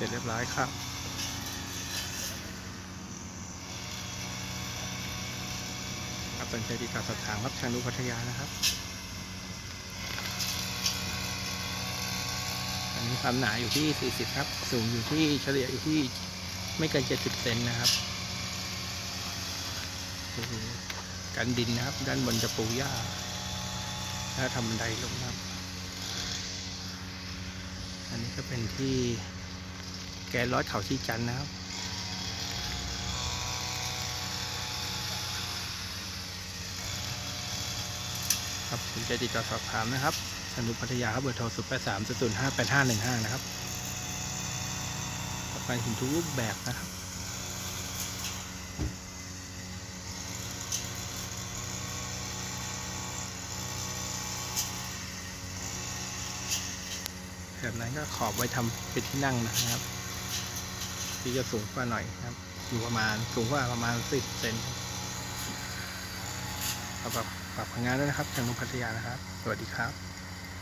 ร็จเรียบร้อยครับ ครับสนใจติดต่อสอบถามรับทานุพัทยานะครับ อันนี้ความหนาอยู่ที่ 40 ครับ สูงอยู่ที่เฉลี่ยอยู่ที่ไม่เกิน 70 เซนนะครับกันดินนะครับ ด้านบนจะปูหญ้า ถ้าทำบันไดลงนะครับ อันนี้ก็เป็นที่ แกนร้อยเขาที่จันนะครับ ครับผมจะติดต่อสอบถามนะครับ สนุพัทยาครับเบอร์โทร0 8 3 0 5 8 5 1 5นะครับประกันหินทุกรูปแบบนะครับแบบนั้นก็ขอบไว้ทำเป็นที่นั่งนะครับ ที่จะสูงกว่าหน่อยครับ อยู่ประมาณสูงกว่าประมาณสิบเซนปรับปรับปรับงานด้วยนะครับทางนุพัทยานะครับ สวัสดีครับ